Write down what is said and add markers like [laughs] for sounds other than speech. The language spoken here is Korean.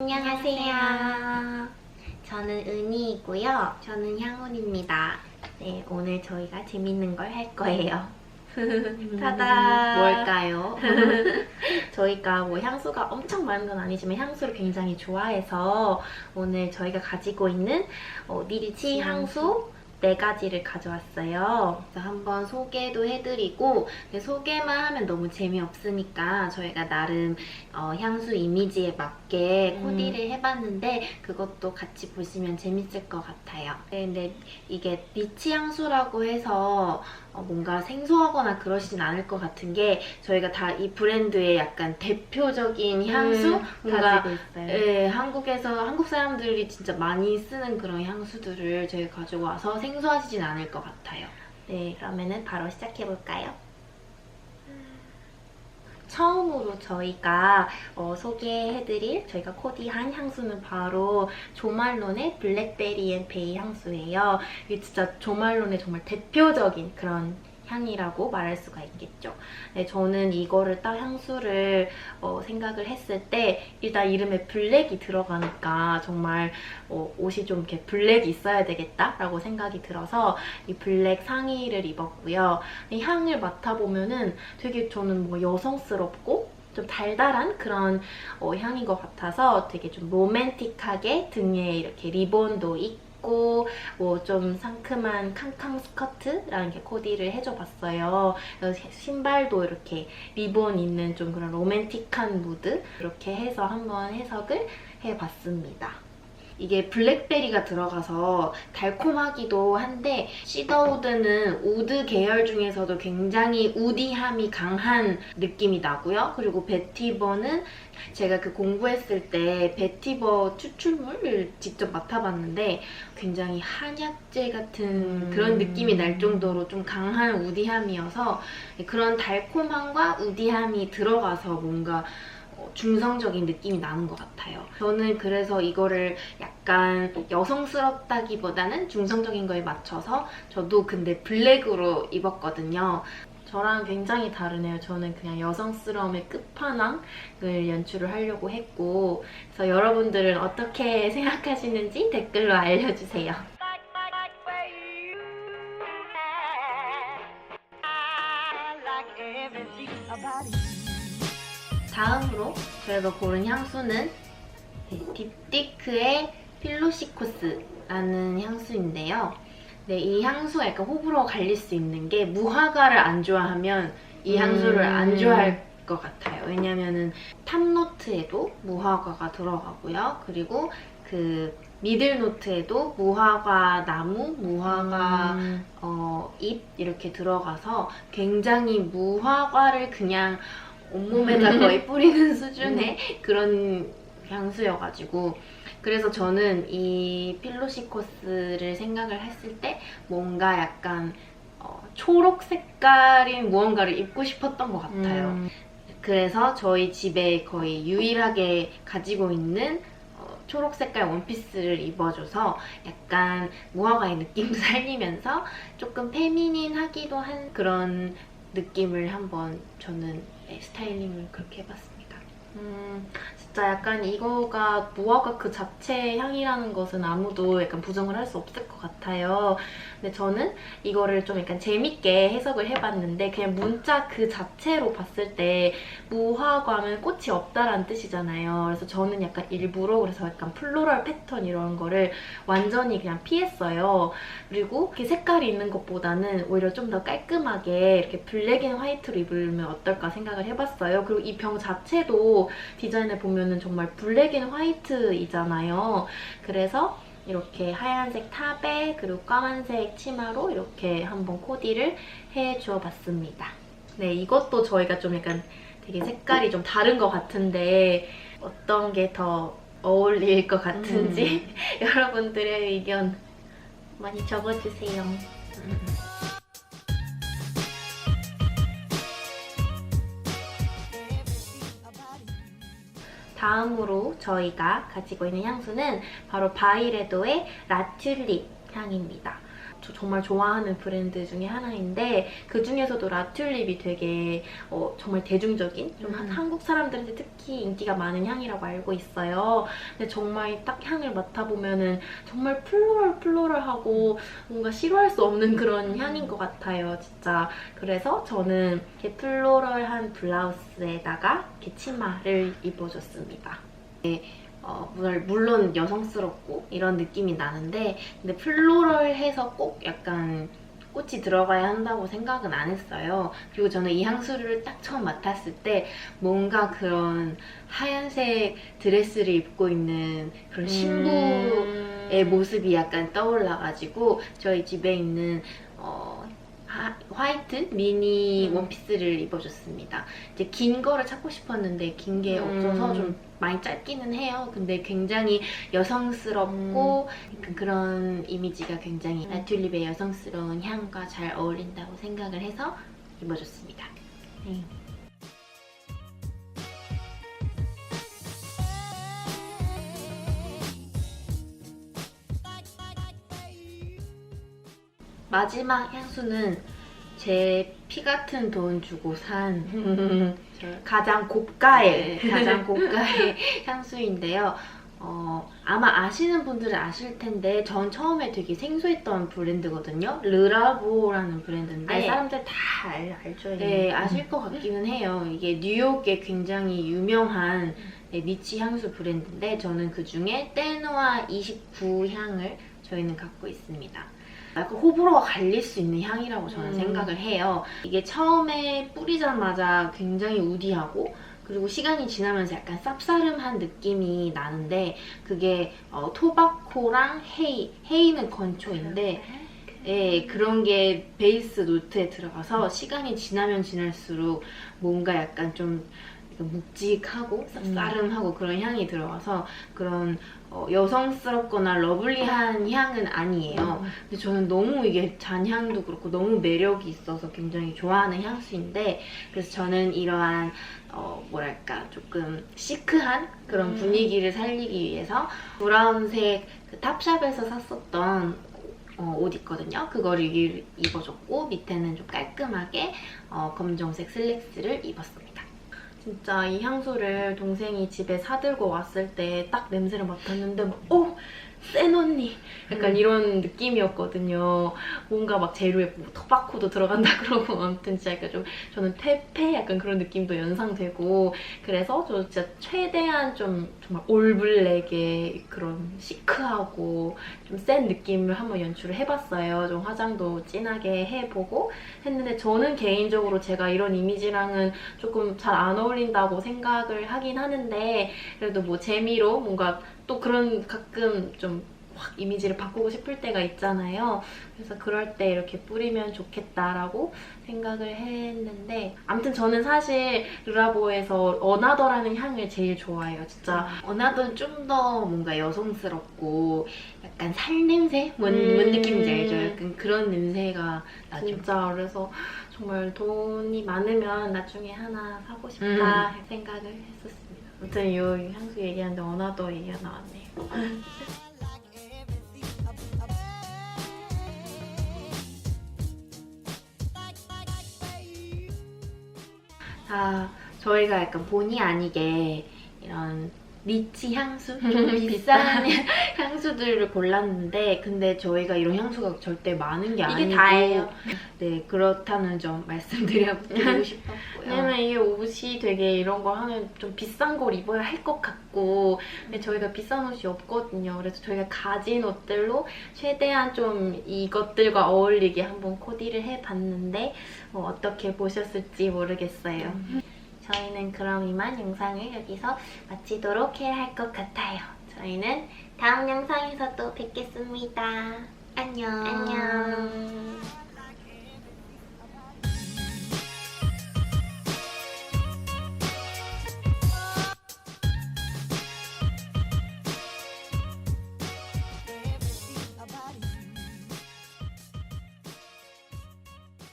안녕하세요. 저는 은희이고요. 저는 향훈입니다. 네, 오늘 저희가 재밌는 걸 할 거예요. [laughs] 타다! 뭘까요? [laughs] 저희가 뭐 향수가 엄청 많은 건 아니지만 향수를 굉장히 좋아해서 오늘 저희가 가지고 있는 어, 니치 향수 네 가지를 가져왔어요. 그래서 한번 소개도 해드리고 소개만 하면 너무 재미없으니까 저희가 나름 어, 향수 이미지에 맞게 음. 코디를 해봤는데 그것도 같이 보시면 재밌을 것 같아요. 네, 근데 이게 니치 향수라고 해서 어, 뭔가 생소하거나 그러시진 않을 것 같은 게 저희가 다 이 브랜드의 약간 대표적인 향수 음, 뭔가. 네, 한국에서 한국 사람들이 진짜 많이 쓰는 그런 향수들을 저희가 가지고 와서 생소하시진 않을 것 같아요. 네, 그러면은 바로 시작해 볼까요? 처음으로 저희가 어, 소개해드릴 저희가 코디한 향수는 바로 조말론의 블랙베리 앤 베이 향수예요. 이게 진짜 조말론의 정말 대표적인 그런 향이라고 말할 수가 있겠죠. 네, 저는 이거를 딱 향수를 어, 생각을 했을 때 일단 이름에 블랙이 들어가니까 정말 어, 옷이 좀 이렇게 블랙이 있어야 되겠다라고 생각이 들어서 이 블랙 상의를 입었고요. 이 향을 맡아보면은 되게 저는 뭐 여성스럽고 좀 달달한 그런 어, 향인 것 같아서 되게 좀 로맨틱하게 등에 이렇게 리본도 있고 뭐 좀 상큼한 캉캉 스커트라는 이렇게 코디를 해줘봤어요. 신발도 이렇게 리본 있는 좀 그런 로맨틱한 무드 이렇게 해서 한번 해석을 해봤습니다. 이게 블랙베리가 들어가서 달콤하기도 한데 시더우드는 우드 계열 중에서도 굉장히 우디함이 강한 느낌이 나고요. 그리고 베티버는 제가 그 공부했을 때 베티버 추출물을 직접 맡아봤는데 굉장히 한약재 같은 음. 그런 느낌이 날 정도로 좀 강한 우디함이어서 그런 달콤함과 우디함이 들어가서 뭔가 어, 중성적인 느낌이 나는 것 같아요. 저는 그래서 이거를 약간 여성스럽다기보다는 중성적인 거에 맞춰서 저도 근데 블랙으로 입었거든요. 저랑 굉장히 다르네요. 저는 그냥 여성스러움의 끝판왕을 연출을 하려고 했고 그래서 여러분들은 어떻게 생각하시는지 댓글로 알려주세요. 다음으로 저희가 고른 향수는 네, 딥티크의 필로시코스라는 향수인데요. 네, 이 향수가 약간 호불호 갈릴 수 있는 게 무화과를 안 좋아하면 이 향수를 음. 안 좋아할 것 같아요. 왜냐면은 탑노트에도 무화과가 들어가고요. 그리고 그 미들 노트에도 무화과 나무, 무화과 음. 어, 잎 이렇게 들어가서 굉장히 무화과를 그냥 온몸에다 [laughs] 거의 뿌리는 수준의 그런 향수여가지고 그래서 저는 이 필로시코스를 생각을 했을 때 뭔가 약간 어, 초록 색깔인 무언가를 입고 싶었던 것 같아요. 음. 그래서 저희 집에 거의 유일하게 가지고 있는 어, 초록 색깔 원피스를 입어줘서 약간 무화과의 느낌도 [laughs] 살리면서 조금 페미닌하기도 한 그런 느낌을 한번 저는 네, 스타일링을 그렇게 해봤습니다. 음, 진짜 약간 이거가 무화과 그 자체 향이라는 것은 아무도 약간 부정을 할 수 없을 것 같아요. 근데 저는 이거를 좀 약간 재밌게 해석을 해봤는데 그냥 문자 그 자체로 봤을 때 무화과는 꽃이 없다라는 뜻이잖아요. 그래서 저는 약간 일부러 그래서 약간 플로럴 패턴 이런 거를 완전히 그냥 피했어요. 그리고 이렇게 색깔이 있는 것보다는 오히려 좀 더 깔끔하게 이렇게 블랙 앤 화이트로 입으면 어떨까 생각을 해봤어요. 그리고 이 병 자체도 디자인을 보면 은 정말 블랙 앤 화이트이잖아요. 그래서 이렇게 하얀색 탑에 그리고 까만색 치마로 이렇게 한번 코디를 해주어 봤습니다. 네, 이것도 저희가 좀 약간 되게 색깔이 좀 다른 것 같은데 어떤 게 더 어울릴 것 같은지 [laughs] 여러분들의 의견 많이 적어주세요. 다음으로 저희가 가지고 있는 향수는 바로 바이레도의 라튤립 향입니다. 저 정말 좋아하는 브랜드 중에 하나인데 그 중에서도 라튤립이 되게 어, 정말 대중적인 좀 한- 음. 한국 사람들한테 특히 인기가 많은 향이라고 알고 있어요. 근데 정말 딱 향을 맡아보면은 정말 플로럴 플로럴하고 뭔가 싫어할 수 없는 그런 향인 것 같아요, 진짜. 그래서 저는 이렇게 플로럴한 블라우스에다가 이렇게 치마를 입어줬습니다. 네, 어, 물- 물론 여성스럽고 이런 느낌이 나는데 근데 플로럴해서 꼭 약간 꽃이 들어가야 한다고 생각은 안 했어요. 그리고 저는 이 향수를 딱 처음 맡았을 때 뭔가 그런 하얀색 드레스를 입고 있는 그런 신부의 음. 모습이 약간 떠올라가지고 저희 집에 있는 어, 하- 화이트 미니 음. 원피스를 입어줬습니다. 이제 긴 거를 찾고 싶었는데 긴게 음. 없어서 좀 많이 짧기는 해요. 근데 굉장히 여성스럽고 약간 그런 이미지가 굉장히 음. 라튤립의 여성스러운 향과 잘 어울린다고 생각을 해서 입어줬습니다. 네. 마지막 향수는 제 피 같은 돈 주고 산 가장 고가의 네. 가장 [laughs] 고가의 향수인데요. 어, 아마 아시는 분들은 아실 텐데 전 처음에 되게 생소했던 브랜드거든요. 르라보라는 브랜드인데 아니, 사람들 다 알, 알죠. 네, 아실 것 같기는 해요. 이게 뉴욕에 굉장히 유명한 네, 니치 향수 브랜드인데 저는 그 중에 떼누아 29 향을 저희는 갖고 있습니다. 약간 호불호가 갈릴 수 있는 향이라고 저는 음. 생각을 해요. 이게 처음에 뿌리자마자 굉장히 우디하고 그리고 시간이 지나면서 약간 쌉싸름한 느낌이 나는데 그게 어, 토바코랑 헤이, 헤이는 건초인데 예, 그런 게 베이스 노트에 들어가서 시간이 지나면 지날수록 뭔가 약간 좀 묵직하고 쌉싸름하고 그런 향이 들어가서 그런 어, 여성스럽거나 러블리한 향은 아니에요. 근데 저는 너무 이게 잔향도 그렇고 너무 매력이 있어서 굉장히 좋아하는 향수인데 그래서 저는 이러한 어, 뭐랄까 조금 시크한 그런 음. 분위기를 살리기 위해서 브라운색 그 탑샵에서 샀었던 어, 옷 있거든요. 그거를 위- 입어줬고 밑에는 좀 깔끔하게 어, 검정색 슬랙스를 입었습니다. 진짜 이 향수를 동생이 집에 사들고 왔을 때 딱 냄새를 맡았는데 막, 어? 센 언니! 약간 음. 이런 느낌이었거든요. 뭔가 막 재료에 뭐 토바코도 들어간다 [laughs] 그러고 아무튼 진짜 약간 좀 저는 퇴폐 약간 그런 느낌도 연상되고 그래서 저 진짜 최대한 좀 정말 올블랙의 그런 시크하고 좀 센 느낌을 한번 연출을 해봤어요. 좀 화장도 진하게 해보고 했는데 저는 개인적으로 제가 이런 이미지랑은 조금 잘 안 어울린다고 생각을 하긴 하는데 그래도 뭐 재미로 뭔가 또 그런 가끔 좀 확 이미지를 바꾸고 싶을 때가 있잖아요. 그래서 그럴 때 이렇게 뿌리면 좋겠다라고 생각을 했는데 아무튼 저는 사실 르라보에서 어나더라는 향을 제일 좋아해요. 진짜 어나더는 좀 더 뭔가 여성스럽고 약간 살 냄새? 뭔, 뭔 음. 느낌인지 알죠? 약간 그런 냄새가 나죠. 진짜 그래서 정말 돈이 많으면 나중에 하나 사고 싶다 생각을 했었습니다. 아무튼 이 향수 얘기하는데 어나더 얘기가 나왔네요. 자, 저희가 약간 본의 아니게 이런 리치 향수? [laughs] 좀 비싼 [laughs] 향수들을 골랐는데 근데 저희가 이런 향수가 절대 많은 게 아니고 이게 다예요. 네, 그렇다는 점 말씀드리고 [laughs] 싶었고요. 왜냐면 이게 옷이 되게 이런 거 하면 좀 비싼 걸 입어야 할 것 같고 근데 저희가 비싼 옷이 없거든요. 그래서 저희가 가진 옷들로 최대한 좀 이것들과 어울리게 한번 코디를 해봤는데 어, 어떻게 보셨을지 모르겠어요. 저희는 그럼 이만 영상을 여기서 마치도록 해야 할 것 같아요. 저희는 다음 영상에서 또 뵙겠습니다. 안녕. 안녕.